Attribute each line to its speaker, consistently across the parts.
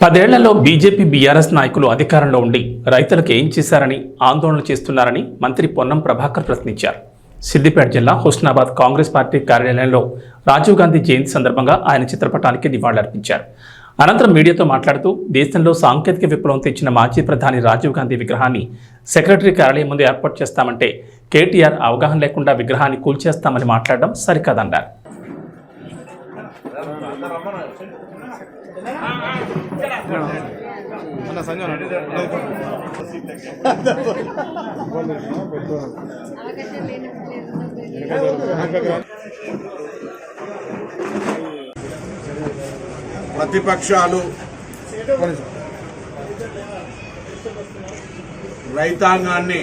Speaker 1: పదేళ్ళలో BJP BRS నాయకులు అధికారంలో ఉండి రైతులకు ఏం చేశారని ఆందోళన చేస్తున్నారని మంత్రి పొన్నం ప్రభాకర్ ప్రశ్నించారు. సిద్దిపేట జిల్లా హుస్నాబాద్ కాంగ్రెస్ పార్టీ కార్యాలయంలో రాజీవ్ గాంధీ జయంతి సందర్భంగా ఆయన చిత్రపటానికి నివాళులర్పించారు. అనంతరం మీడియాతో మాట్లాడుతూ దేశంలో సాంకేతిక విప్లవం తెచ్చిన మాజీ ప్రధాని రాజీవ్ గాంధీ విగ్రహాన్ని సెక్రటరీ కార్యాలయం ముందు ఏర్పాటు చేస్తామంటే కేటీఆర్ అవగాహన లేకుండా విగ్రహాన్ని కూల్చేస్తామని మాట్లాడడం సరికాదన్నారు.
Speaker 2: అన్న
Speaker 3: ప్రతిపక్షాలు రైతాంగాన్ని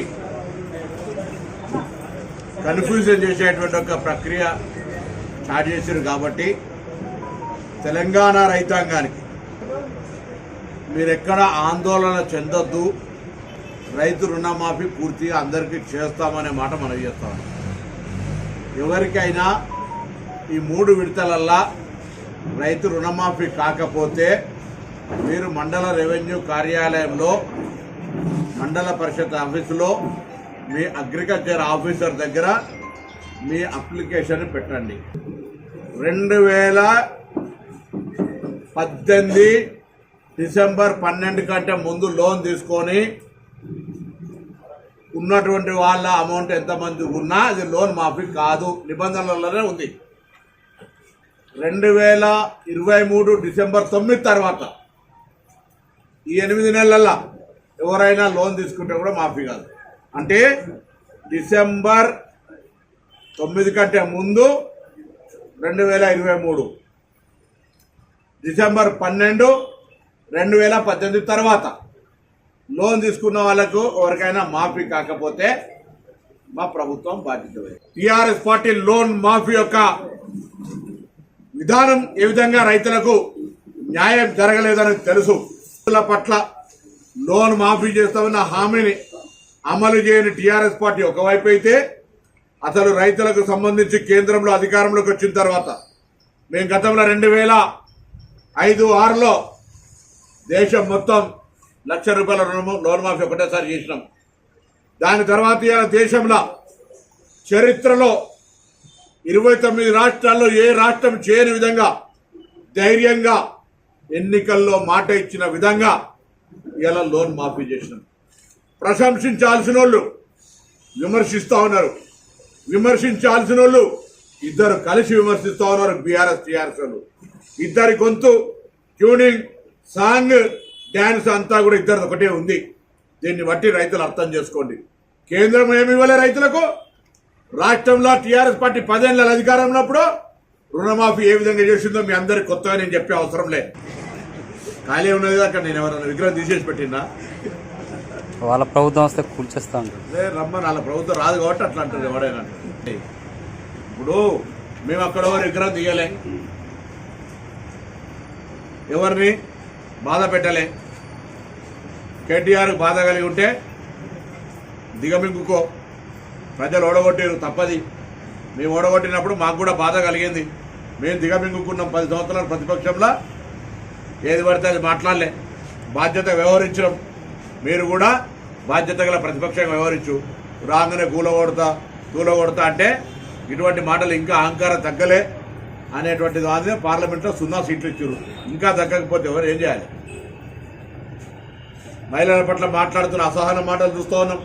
Speaker 3: కన్ఫ్యూజన్ చేసేటువంటి ఒక ప్రక్రియ స్టార్ట్ చేశారు కాబట్టి తెలంగాణ రైతాంగానికి మీరెక్కడ ఆందోళన చెందొద్దు. రైతు రుణమాఫీ పూర్తిగా అందరికీ చేస్తామనే మాట మనం చేస్తాం. ఎవరికైనా ఈ మూడు విడతలల్లా రైతు రుణమాఫీ కాకపోతే మీరు మండల రెవెన్యూ కార్యాలయంలో మండల పరిషత్ ఆఫీసులో మీ అగ్రికల్చర్ ఆఫీసర్ దగ్గర మీ అప్లికేషన్ పెట్టండి. రెండు వేల పద్దెనిమిది డిసెంబర్ పన్నెండు కంటే ముందు లోన్ తీసుకొని ఉన్నటువంటి వాళ్ళ అమౌంట్ ఎంతమంది ఉన్నా అది లోన్ మాఫీ కాదు. నిబంధనలలోనే ఉంది. రెండు వేల ఇరవై మూడు డిసెంబర్ తొమ్మిది తర్వాత ఈ ఎనిమిది నెలల్లో ఎవరైనా లోన్ తీసుకుంటే కూడా మాఫీ కాదు. అంటే డిసెంబర్ తొమ్మిది కంటే ముందు రెండు వేల ఇరవై మూడు డిసెంబర్ పన్నెండు రెండు వేల పద్దెనిమిది తర్వాత లోన్ తీసుకున్న వాళ్ళకు ఎవరికైనా మాఫీ కాకపోతే మా ప్రభుత్వం బాధ్యత టిఆర్ఎస్ పార్టీ లోన్ మాఫీ యొక్క విధానం ఏ విధంగా రైతులకు న్యాయం జరగలేదని తెలుసు. రైతుల పట్ల లోన్ మాఫీ చేస్తామన్న హామీని అమలు చేయని టీఆర్ఎస్ పార్టీ ఒకవైపు అయితే అసలు రైతులకు సంబంధించి కేంద్రంలో అధికారంలోకి వచ్చిన తర్వాత మేము గతంలో రెండు వేల ఐదు ఆరులో దేశం మొత్తం లక్ష రూపాయల రుణము లోన్ మాఫీ ఒకటేసారి చేసినాం. దాని తర్వాత ఇవాళ దేశంలో చరిత్రలో ఇరవై తొమ్మిది రాష్ట్రాల్లో ఏ రాష్ట్రం చేయని విధంగా ధైర్యంగా ఎన్నికల్లో మాట ఇచ్చిన విధంగా ఇలా లోన్ మాఫీ చేసినాం. ప్రశంసించాల్సిన వాళ్ళు విమర్శిస్తూ ఉన్నారు. విమర్శించాల్సిన వాళ్ళు ఇద్దరు కలిసి విమర్శిస్తూ ఉన్నారు బీఆర్ఎస్ టీఆర్ఎస్ వాళ్ళు. ఇద్దరి గొంతు ట్యూనింగ్ సాంగ్ డ్యాన్స్ అంతా కూడా ఇద్దరు ఒకటే ఉంది. దీన్ని బట్టి రైతులు అర్థం చేసుకోండి. కేంద్రం ఏమి ఇవ్వలే రైతులకు? రాష్ట్రంలో టీఆర్ఎస్ పార్టీ పదేళ్ళ అధికారంలో ఉన్నప్పుడు రుణమాఫీ ఏ విధంగా చేసిందో మీ అందరికి కొత్తగా నేను చెప్పే అవసరం లే. ఖాళీ ఉన్నది అక్కడ నేను ఎవరైనా విగ్రహం తీసేసి పెట్టినా
Speaker 4: వాళ్ళ ప్రభుత్వం వస్తే కూల్చేస్తా ఉంటారు
Speaker 3: లే రమ్మని వాళ్ళ ప్రభుత్వం రాదు కాబట్టి అట్లా అంటారు ఎవడైనా ఇప్పుడు మేము అక్కడ ఎవరు విగ్రహం తీయలే? ఎవరిని? బాధ పెట్టలే. కేటీఆర్ బాధ కలిగి ఉంటే దిగమింగుకో. ప్రజలు ఓడగొట్టారు తప్పది. మేము ఓడగొట్టినప్పుడు మాకు కూడా బాధ కలిగింది. మేము దిగమింగుకున్నాం పది సంవత్సరాల ప్రతిపక్షంలో. ఏది పడితే అది మాట్లాడలే. బాధ్యత వ్యవహరించడం మీరు కూడా బాధ్యత గల ప్రతిపక్షంగా వ్యవహరించు. రాగానే కూలగొడతా కూలగొడతా అంటే ఇటువంటి మాటలు ఇంకా అహంకారం తగ్గలే. అనేటువంటి దాని పార్లమెంట్లో సున్నా సీట్లు ఇచ్చారు. ఇంకా తగ్గకపోతే ఎవరు ఏం చేయాలి? మహిళల పట్ల మాట్లాడుతున్న అసహన మాటలు చూస్తూ ఉన్నాం.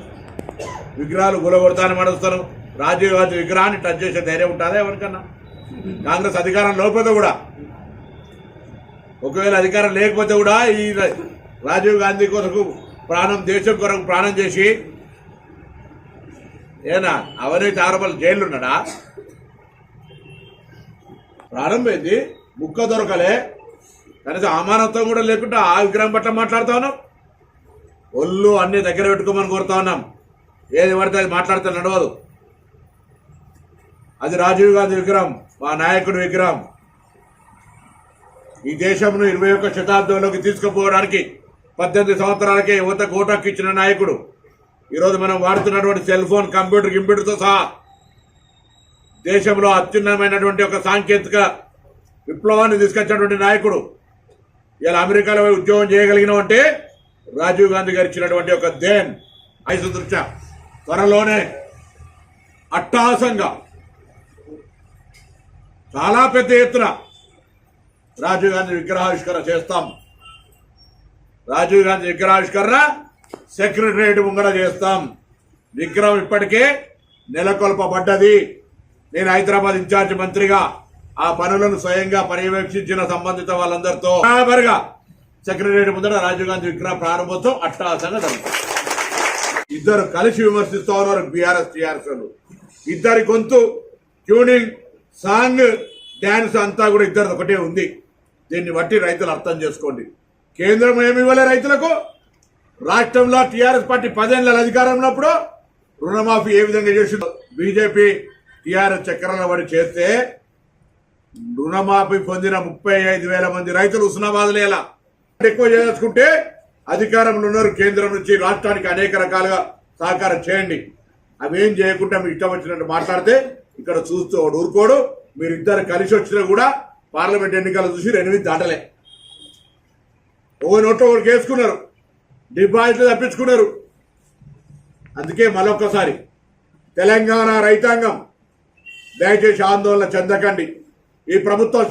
Speaker 3: విగ్రహాలు గులగొడతాని మాట చూస్తున్నాం. రాజీవ్ గాంధీ విగ్రహాన్ని టచ్ చేసే ధైర్యం ఉంటుందా ఎవరికన్నా? కాంగ్రెస్ అధికారం లేకపోతే కూడా. ఒకవేళ అధికారం లేకపోతే కూడా ఈ రాజీవ్ గాంధీ కొరకు ప్రాణం దేశం కొరకు ప్రాణం చేసి ఏనా అవినీతి ఆరోపణలు జైలు ప్రారంభమైంది. ముక్క దొరకలే. కనీసం అమానత్వం కూడా లేకుండా ఆ విగ్రహం పట్ల మాట్లాడుతా ఉన్నాం. ఒళ్ళు అన్ని దగ్గర పెట్టుకోమని కోరుతా ఉన్నాం. ఏది పడితే అది మాట్లాడితే నడవదు. అది రాజీవ్ గాంధీ విగ్రహం మా నాయకుడి విగ్రహం. ఈ దేశంను ఇరవై ఒక్క శతాబ్దంలోకి తీసుకుపోవడానికి పద్దెనిమిది సంవత్సరాలకే యువత ఓటక్కు ఇచ్చిన నాయకుడు. ఈరోజు మనం వాడుతున్నటువంటి సెల్ ఫోన్ కంప్యూటర్ కంప్యూటర్తో సహా దేశంలో అత్యున్నతమైనటువంటి ఒక సాంకేతిక విప్లవాన్ని తీసుకొచ్చినటువంటి నాయకుడు. ఇలా అమెరికాలో ఉద్యోగం చేయగలిగినాం అంటే రాజీవ్ గాంధీ గారు ఇచ్చినటువంటి ఒక దేన్. ఐసు దృష్ట్యా త్వరలోనే అట్టాసంగా చాలా పెద్ద ఎత్తున రాజీవ్ గాంధీ విగ్రహావిష్కరణ చేస్తాం. రాజీవ్ గాంధీ విగ్రహావిష్కరణ సెక్రటరియట్ ముంగడ చేస్తాం. విగ్రహం ఇప్పటికే నెలకొల్పబడ్డది. నేను హైదరాబాద్ ఇన్ఛార్జ్ మంత్రిగా ఆ పనులను స్వయంగా పర్యవేక్షించిన సంబంధిత వాళ్ళందరితో బరాబరుగా సెక్రటరియట్ ముందర రాజీవ్ గాంధీ విగ్రహ ప్రారంభోత్సవం అష్టాసంగా జరుగుతుంది ఇద్దరు కలిసి విమర్శిస్తా ఉన్నారు బీఆర్ఎస్ టీఆర్ఎస్ ఇద్దరి గొంతు ట్యూనింగ్ సాంగ్ డాన్స్ అంతా కూడా ఇద్దరు ఒకటే ఉంది. దీన్ని బట్టి రైతులు అర్థం చేసుకోండి. కేంద్రం ఏమి ఇవ్వలే రైతులకు? రాష్ట్రంలో టీఆర్ఎస్ పార్టీ పదేళ్ళ అధికారం ఉన్నప్పుడు రుణమాఫీ ఏ విధంగా చేసిందో బీజేపీ టీఆర్ఎస్ చక్రాల పడి చేస్తే రుణమాఫీ పొందిన ముప్పై ఐదు వేల మంది రైతులు ఉస్నాబాద్లో ఎలా ఎక్కువ చేసుకుంటే అధికారంలో ఉన్నారు కేంద్రం నుంచి రాష్ట్రానికి అనేక రకాలుగా సహకారం చేయండి. అవేం చేయకుండా మీకు ఇష్టం వచ్చినట్టు మాట్లాడితే ఇక్కడ చూస్తూ ఊరుకోడు. మీరు ఇద్దరు కలిసి వచ్చినా కూడా పార్లమెంట్ ఎన్నికలు చూసి ఎనిమిది దాటలే. ఒక నోట్లో ఒకటి వేసుకున్నారు డిపాజిట్లు తప్పించుకున్నారు. అందుకే మరొకసారి తెలంగాణ రైతాంగం దయచేసి ఆందోళన చెందకండి. ఈ ప్రభుత్వం